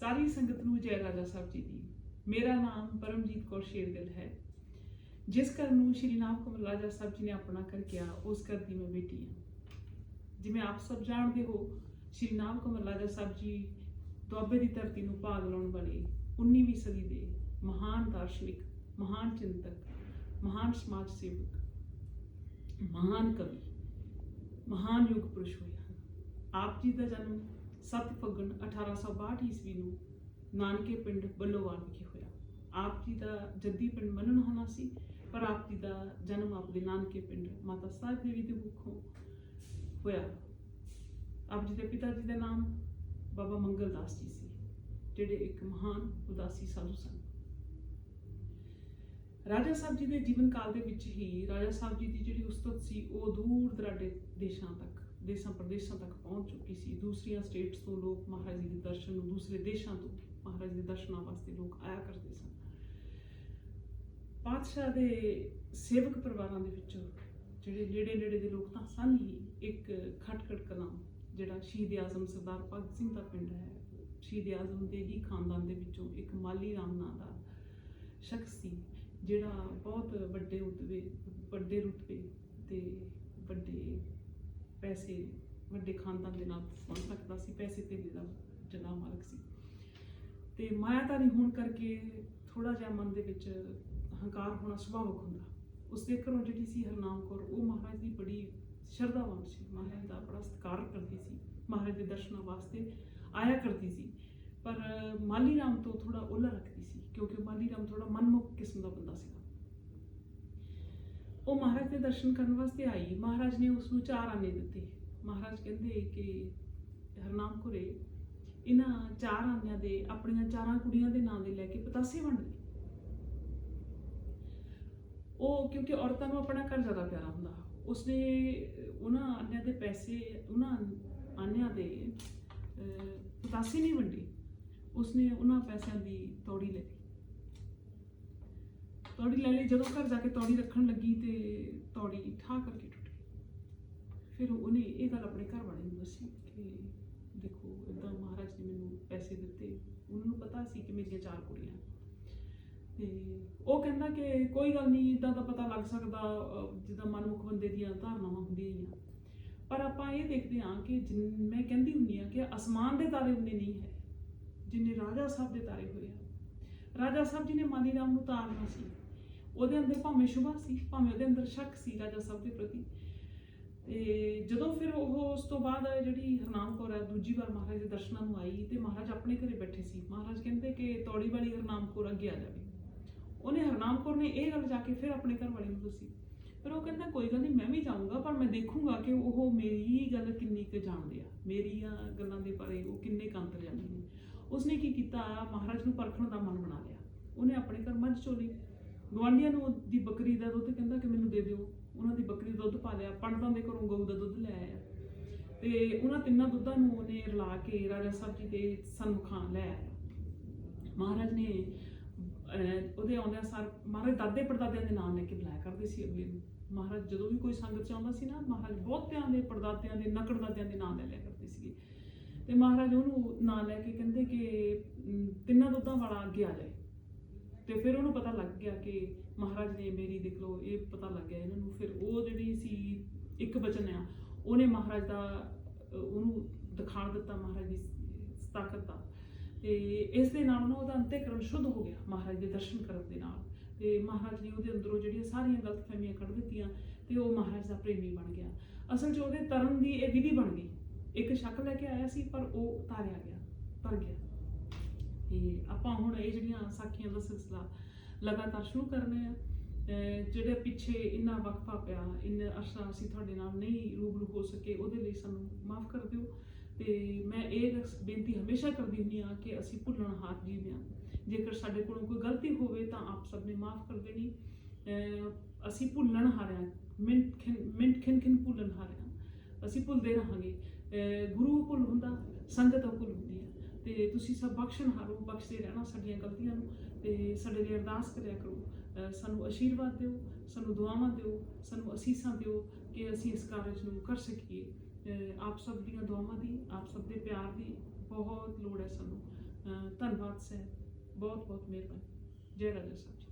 ਸਾਰੀ ਸੰਗਤ ਨੂੰ ਜੈ ਰਾਜਾ ਸਾਹਿਬ ਜੀ ਦੀ। ਮੇਰਾ ਨਾਮ ਪਰਮਜੀਤ ਕੌਰ ਸ਼ੇਰਗਿੱਲ ਹੈ। ਜਿਸ ਘਰ ਨੂੰ ਸ਼੍ਰੀ ਨਾਮ ਕਮਲ ਰਾਜਾ ਸਾਹਿਬ ਜੀ ਨੇ ਆਪਣਾ ਕਰ ਕਿਹਾ, ਉਸ ਘਰ ਦੀ ਮੈਂ ਬੇਟੀ ਹਾਂ। ਜਿਵੇਂ ਆਪ ਸਭ ਜਾਣਦੇ ਹੋ, ਸ਼੍ਰੀ ਨਾਮ ਕਮਲ ਰਾਜਾ ਸਾਹਿਬ ਜੀ ਦੁਆਬੇ ਦੀ ਧਰਤੀ ਨੂੰ ਭਾਗ ਲਾਉਣ ਵਾਲੇ 19ਵੀਂ ਸਦੀ ਦੇ ਮਹਾਨ ਦਾਰਸ਼ਨਿਕ, ਮਹਾਨ ਚਿੰਤਕ, ਮਹਾਨ ਸਮਾਜ ਸੇਵਕ, ਮਹਾਨ ਕਵੀ, ਮਹਾਨ ਯੁਗ ਪੁਰਸ਼ ਹੋਏ ਹਨ। ਆਪ ਜੀ ਦਾ ਜਨਮ 7 ਫੱਗਣ 1862 ਈਸਵੀ ਨੂੰ ਨਾਨਕੇ ਪਿੰਡ ਬੱਲੋਵਾਲ ਵਿਖੇ ਹੋਇਆ। ਆਪ ਜੀ ਦਾ ਜੱਦੀ ਪਿੰਡ ਮੰਨਣ ਹੋਣਾ ਸੀ, ਪਰ ਆਪ ਜੀ ਦਾ ਜਨਮ ਆਪਦੇ ਨਾਨਕੇ ਪਿੰਡ ਮਾਤਾ ਸਾਹਿਬ ਦੇਵੀ ਦੇ ਮੁਖੋਂ ਹੋਇਆ। ਆਪ ਜੀ ਦੇ ਪਿਤਾ ਜੀ ਦਾ ਨਾਮ ਬਾਬਾ ਮੰਗਲ ਦਾਸ ਜੀ ਸੀ, ਜਿਹੜੇ ਇੱਕ ਮਹਾਨ ਉਦਾਸੀ ਸਾਧੂ ਸਨ। ਰਾਜਾ ਸਾਹਿਬ ਜੀ ਦੇ ਜੀਵਨ ਕਾਲ ਦੇ ਵਿੱਚ ਹੀ ਰਾਜਾ ਸਾਹਿਬ ਜੀ ਦੀ ਜਿਹੜੀ ਉਸਤਤ ਸੀ, ਉਹ ਦੂਰ ਦਰਾਡੇ ਦੇਸ਼ਾਂ ਤੱਕ ਦੇਸ਼ਾਂ ਪ੍ਰਦੇਸ਼ਾਂ ਤੱਕ ਪਹੁੰਚ ਚੁੱਕੀ ਸੀ। ਦੂਸਰੀਆਂ ਸਟੇਟਸ ਤੋਂ ਲੋਕ ਮਹਾਰਾਜ ਜੀ ਦੇ ਦਰਸ਼ਨ ਨੂੰ ਦੂਸਰੇ ਦੇਸ਼ਾਂ ਤੋਂ ਮਹਾਰਾਜ ਦੇ ਦਰਸ਼ਨਾਂ ਵਾਸਤੇ ਲੋਕ ਆਇਆ ਕਰਦੇ ਸਨ। ਪਾਤਸ਼ਾਹ ਦੇ ਸੇਵਕ ਪਰਿਵਾਰਾਂ ਦੇ ਵਿੱਚੋਂ ਜਿਹੜੇ ਨੇੜੇ ਨੇੜੇ ਦੇ ਲੋਕ ਤਾਂ ਸਨ ਹੀ, ਇੱਕ ਖਟਖਟ ਕਲਾਂ ਜਿਹੜਾ ਸ਼ਹੀਦ ਆਜ਼ਮ ਸਰਦਾਰ ਭਗਤ ਸਿੰਘ ਦਾ ਪਿੰਡ ਹੈ, ਸ਼ਹੀਦ ਆਜ਼ਮ ਦੇ ਹੀ ਖਾਨਦਾਨ ਦੇ ਵਿੱਚੋਂ ਇੱਕ ਮਾਲੀ ਰਾਮ ਨਾਂ ਦਾ ਸ਼ਖਸ ਸੀ, ਜਿਹੜਾ ਬਹੁਤ ਵੱਡੇ ਰੁਤਬੇ ਵੱਡੇ ਰੁਤਬੇ ਤੇ ਵੱਡੇ ਪੈਸੇ ਵੱਡੇ ਖਾਨਦਾਨ ਦੇ ਨਾਲ ਸੰਬੰਧ ਰੱਖਦਾ ਸੀ, ਪੈਸੇ ਤੇ ਦਾ ਜਨਾ ਮਾਲਕ ਸੀ। ਤੇ ਮਾਇਆਧਾਰੀ ਹੋਣ ਕਰਕੇ ਥੋੜਾ ਜਿਹਾ ਮਨ ਦੇ ਵਿੱਚ ਹੰਕਾਰ ਹੋਣਾ ਸੁਭਾਵਿਕ ਹੁੰਦਾ। ਉਸ ਦੇ ਘਰੋਂ ਜਿਹੜੀ ਸੀ ਹਰਨਾਮ ਕੌਰ, ਉਹ ਮਹਾਰਾਜ ਦੀ ਬੜੀ ਸ਼ਰਧਾਵਾਨ ਸੀ। ਮਹਾਰਾਜ ਦਾ ਬੜਾ ਸਤਿਕਾਰ ਕਰਦੀ ਸੀ। ਮਹਾਰਾਜ ਦੇ ਦਰਸ਼ਨਾਂ ਵਾਸਤੇ ਆਇਆ ਕਰਦੀ ਸੀ। ਪਰ ਮਾਲੀ ਰਾਮ ਤੋਂ ਥੋੜਾ ਓਲਾ ਰੱਖਦੀ ਸੀ, ਕਿਉਂਕਿ ਮਾਲੀ ਰਾਮ ਥੋੜਾ ਮਨਮੁਖ ਕਿਸਮ ਦਾ ਬੰਦਾ ਸੀਗਾ। ਉਹ ਮਹਾਰਾਜ ਦੇ ਦਰਸ਼ਨ ਕਰਨ ਵਾਸਤੇ ਆਈ। ਮਹਾਰਾਜ ਨੇ ਉਸ ਨੂੰ ਚਾਰ ਆਨੇ ਦਿੱਤੇ। ਮਹਾਰਾਜ ਕਹਿੰਦੇ ਕਿ ਹਰਨਾਮ ਕੁਰੇ ਇਹਨਾਂ ਚਾਰ ਆਨਿਆਂ ਦੇ, ਆਪਣੀਆਂ ਚਾਰਾਂ ਕੁੜੀਆਂ ਦੇ ਨਾਂ ਦੇ ਲੈ ਕੇ ਪਤਾਸੇ ਵੰਡ ਦੇ ਉਹ ਕਿਉਂਕਿ ਔਰਤਾਂ ਨੂੰ ਆਪਣਾ ਘਰ ਜ਼ਿਆਦਾ ਪਿਆਰਾ ਹੁੰਦਾ। ਉਸਨੇ ਉਹਨਾਂ ਆਨਿਆਂ ਦੇ ਪੈਸੇ, ਉਹਨਾਂ ਆਨਿਆਂ ਦੇ ਪਤਾਸੇ ਨਹੀਂ ਵੰਡੇ। ਉਸਨੇ ਉਹਨਾਂ ਪੈਸਿਆਂ ਦੀ ਤੌੜੀ ਲੈ ਲਈ। ਤੌੜੀ ਲੈ ਲਈ ਜਦੋਂ ਘਰ ਜਾ ਕੇ ਤੌੜੀ ਰੱਖਣ ਲੱਗੀ ਤੇ ਤੌੜੀ ਠਾ ਕਰਕੇ ਟੁੱਟ ਗਈ। ਫਿਰ ਉਹਨੇ ਇਹ ਗੱਲ ਆਪਣੇ ਘਰ ਵਾਲੇ ਨੂੰ ਦੱਸੀ ਕਿ ਦੇਖੋ ਇਦਾਂ ਮਹਾਰਾਜ ਨੇ ਮੈਨੂੰ ਪੈਸੇ ਦਿੱਤੇ ਉਹਨਾਂ ਨੂੰ ਪਤਾ ਸੀ ਕਿ ਮੇਰੀਆਂ ਚਾਰ ਕੁੜੀਆਂ। ਤੇ ਉਹ ਕਹਿੰਦਾ ਕਿ ਕੋਈ ਗੱਲ ਨਹੀਂ ਇਦਾਂ ਦਾ ਪਤਾ ਲੱਗ ਸਕਦਾ ਅਹ, ਜਿੱਦਾਂ ਮਨਮੁਖ ਬੰਦੇ ਦੀਆਂ ਧਾਰਨਾਵਾਂ ਹੁੰਦੀਆਂ ਹੀ ਆ। ਪਰ ਆਪਾਂ ਇਹ ਦੇਖਦੇ ਹਾਂ ਕਿ ਜਿਨ- ਮੈਂ ਕਹਿੰਦੀ ਹੁੰਦੀ ਆ ਕਿ ਅਸਮਾਨ ਦੇ ਤਾਰੇ ਉਨੇ ਨਹੀਂ ਹੈ ਜਿੰਨੇ ਰਾਜਾ ਸਾਹਿਬ ਦੇ ਤਾਰੇ ਹੋਏ ਆ। ਰਾਜਾ ਸਾਹਿਬ ਜੀ ਨੇ ਮਾਲੀ ਰਾਮ ਨੂੰ ਤਾਰਨਾ ਸੀ। ਉਹਦੇ ਅੰਦਰ ਭਾਵੇਂ ਸ਼ੁਭਾ ਸੀ, ਭਾਵੇਂ ਉਹਦੇ ਅੰਦਰ ਸ਼ੱਕ ਸੀ, ਰਾਜਾ ਸਭ ਦੇ ਪ੍ਰਤੀ। ਤੇ ਜਦੋਂ ਫਿਰ ਉਹ ਉਸ ਤੋਂ ਬਾਅਦ ਜਿਹੜੀ ਹਰਨਾਮ ਕੌਰ ਹੈ ਦੂਜੀ ਵਾਰ ਮਹਾਰਾਜ ਦੇ ਦਰਸ਼ਨਾਂ ਨੂੰ ਆਈ ਤੇ ਮਹਾਰਾਜ ਆਪਣੇ ਘਰੇ ਬੈਠੇ ਸੀ। ਮਹਾਰਾਜ ਕਹਿੰਦੇ ਕਿ ਤੌੜੀ ਵਾਲੀ ਹਰਨਾਮ ਕੌਰ ਅੱਗੇ ਆ ਜਾਵੇ। ਉਹਨੇ, ਹਰਨਾਮ ਕੌਰ ਨੇ ਇਹ ਗੱਲ ਜਾ ਕੇ ਫਿਰ ਆਪਣੇ ਘਰ ਵਾਲੇ ਨੂੰ ਦੱਸੀ। ਫਿਰ ਉਹ ਕਹਿੰਦਾ, ਕੋਈ ਗੱਲ ਨਹੀਂ, ਮੈਂ ਵੀ ਜਾਊਂਗਾ, ਪਰ ਮੈਂ ਦੇਖੂੰਗਾ ਕਿ ਉਹ ਮੇਰੀ ਗੱਲ ਕਿੰਨੀ ਕੁ ਜਾਣਦੇ ਆ। ਮੇਰੀਆਂ ਗੱਲਾਂ ਦੇ ਬਾਰੇ ਉਹ ਕਿੰਨੇ ਕੰਤਰ ਜਾਂਦੇ ਨੇ। ਉਸਨੇ ਕੀ ਕੀਤਾ? ਮਹਾਰਾਜ ਨੂੰ ਪਰਖਣ ਦਾ ਮਨ ਬਣਾ ਲਿਆ। ਉਹਨੇ ਆਪਣੇ ਘਰ ਮੱਝ ਚੋਲੀ ਗਵਾਂਢੀਆਂ ਨੂੰ ਦੀ ਬੱਕਰੀ ਦਾ ਦੁੱਧ ਕਹਿੰਦਾ ਕਿ ਮੈਨੂੰ ਦੇ ਦਿਓ। ਉਹਨਾਂ ਦੀ ਬੱਕਰੀ ਦਾ ਦੁੱਧ ਪਾ ਲਿਆ ਪੰਡਤਾਂ ਦੇ ਘਰੋਂ ਗਊ ਦਾ ਦੁੱਧ ਲੈ ਆਇਆ। ਤੇ ਉਹਨਾਂ ਤਿੰਨਾਂ ਦੁੱਧਾਂ ਨੂੰ ਉਹਨੇ ਰਲਾ ਕੇ ਰਾਜਾ ਸਾਹਿਬ ਜੀ ਦੇ ਸਨਮੁਖਾਂ ਲੈ ਆਇਆ। ਮਹਾਰਾਜ ਨੇ ਉਹਦੇ ਆਉਂਦਿਆਂ ਸਾਰ ਮਹਾਰਾਜ ਦਾਦੇ ਪੜਦਾਦਿਆਂ ਦੇ ਨਾਮ ਲੈ ਕੇ ਬੁਲਾਇਆ ਕਰਦੇ ਸੀ ਅਗਲੇ ਨੂੰ। ਮਹਾਰਾਜ ਜਦੋਂ ਵੀ ਕੋਈ ਸੰਗਤ ਚ ਆਉਂਦਾ ਸੀ ਨਾ, ਮਹਾਰਾਜ ਬਹੁਤਿਆਂ ਦੇ ਪੜਦਾਦਿਆਂ ਦੇ ਨਕੜ ਦਾਦਿਆਂ ਦੇ ਨਾਮ ਲੈ ਲਿਆ ਕਰਦੇ ਸੀਗੇ। ਤੇ ਮਹਾਰਾਜ ਉਹਨੂੰ ਨਾਂ ਲੈ ਕੇ ਕਹਿੰਦੇ ਕਿ ਤਿੰਨਾਂ ਦੁੱਧਾਂ ਵਾਲਾ ਅੱਗੇ ਆ ਜਾਏ। ਤੇ ਫਿਰ ਉਹਨੂੰ ਪਤਾ ਲੱਗ ਗਿਆ ਕਿ ਮਹਾਰਾਜ ਨੇ ਮੇਰੀ ਦੇਖ ਲਓ, ਇਹ ਪਤਾ ਲੱਗ ਗਿਆ ਇਹਨਾਂ ਨੂੰ। ਫਿਰ ਉਹ ਜਿਹੜੀ ਸੀ ਇੱਕ ਬਚਨ ਆ, ਉਹਨੇ ਮਹਾਰਾਜ ਦਾ ਉਹਨੂੰ ਦਿਖਾਣ ਦਿੱਤਾ, ਮਹਾਰਾਜ ਦੀ ਤਾਕਤ ਦਾ। ਤੇ ਇਸ ਦੇ ਨਾਲ ਨਾ ਉਹਦਾ ਅੰਤਿਕਰਨ ਸ਼ੁੱਧ ਹੋ ਗਿਆ, ਮਹਾਰਾਜ ਦੇ ਦਰਸ਼ਨ ਕਰਨ ਦੇ ਨਾਲ। ਤੇ ਮਹਾਰਾਜ ਨੇ ਉਹਦੇ ਅੰਦਰੋਂ ਜਿਹੜੀਆਂ ਸਾਰੀਆਂ ਗਲਤਫਹਿਮੀਆਂ ਕੱਢ ਦਿੱਤੀਆਂ ਤੇ ਉਹ ਮਹਾਰਾਜ ਦਾ ਪ੍ਰੇਮੀ ਬਣ ਗਿਆ। ਅਸਲ 'ਚ ਉਹਦੇ ਤਰਨ ਦੀ ਇਹ ਵਿਧੀ ਬਣ ਗਈ। ਇੱਕ ਸ਼ੱਕ ਲੈ ਕੇ ਆਇਆ ਸੀ, ਪਰ ਉਹ ਤਾਰਿਆ ਗਿਆ, ਤਰ ਗਿਆ। ਤੇ ਆਪਾਂ ਹੁਣ ਇਹ ਜਿਹੜੀਆਂ ਸਾਖੀਆਂ ਦਾ ਸਿਲਸਿਲਾ ਲਗਾਤਾਰ ਸ਼ੁਰੂ ਕਰਨੇ ਆ ਅਹ ਜਿਹੜੇ ਪਿੱਛੇ ਇੰਨਾ ਵਕਫਾ ਪਿਆ, ਇੰਨਾ ਅਰਸਾ ਅਸੀਂ ਤੁਹਾਡੇ ਨਾਲ ਨਹੀਂ ਰੂਬਰੂ ਹੋ ਸਕੇ, ਉਹਦੇ ਲਈ ਸਾਨੂੰ ਮਾਫ ਕਰ ਦਿਓ। ਤੇ ਮੈਂ ਇਹ ਬੇਨਤੀ ਹਮੇਸ਼ਾ ਕਰਦੀ ਹੁੰਦੀ ਆ ਕਿ ਅਸੀਂ ਭੁੱਲਣ ਹਾਰ ਜੀਵ ਹਾਂ। ਜੇਕਰ ਸਾਡੇ ਕੋਲੋਂ ਕੋਈ ਗਲਤੀ ਹੋਵੇ ਤਾਂ ਆਪ ਸਭ ਨੇ ਮਾਫ ਕਰ ਦੇਣੀ। ਅਸੀਂ ਭੁੱਲਣ ਹਾਰਿਆ, ਮਿੰਟ ਖਿੰ ਮਿੰਟ ਖਿੰ ਖਿੰ ਭੁੱਲਣ ਹਾਰਿਆ, ਅਸੀਂ ਭੁੱਲਦੇ ਰਹਾਂਗੇ। ਗੁਰੂ ਭੁੱਲ ਹੁੰਦਾ, ਸੰਗਤ ਭੁੱਲ ਹੁੰਦੀ ਹੈ ਤੇ ਤੁਸੀਂ ਸਭ ਬਖਸ਼ਣ, ਹਾਰੋ ਬਖਸ਼ਦੇ ਰਹਿਣਾ ਸਾਡੀਆਂ ਗਲਤੀਆਂ ਨੂੰ ਤੇ ਸਾਡੇ ਲਈ ਅਰਦਾਸ ਕਰਿਆ ਕਰੋ। ਸਾਨੂੰ ਆਸ਼ੀਰਵਾਦ ਦਿਓ, ਸਾਨੂੰ ਦੁਆਵਾਂ ਦਿਓ, ਸਾਨੂੰ ਅਸੀਸਾਂ ਦਿਓ ਕਿ ਅਸੀਂ ਇਸ ਕਾਰਜ ਨੂੰ ਕਰ ਸਕੀਏ। ਆਪ ਸਭ ਦੀਆਂ ਦੁਆਵਾਂ ਦੀ, ਆਪ ਸਭ ਦੇ ਪਿਆਰ ਦੀ ਬਹੁਤ ਲੋੜ ਹੈ ਸਾਨੂੰ। ਧੰਨਵਾਦ ਹਾਦਸਾ ਬਹੁਤ ਬਹੁਤ ਮਿਹਰਬਾਨੀ। ਜੈ ਰਾਜਾ ਸਾਹਿਬ ਜੀ।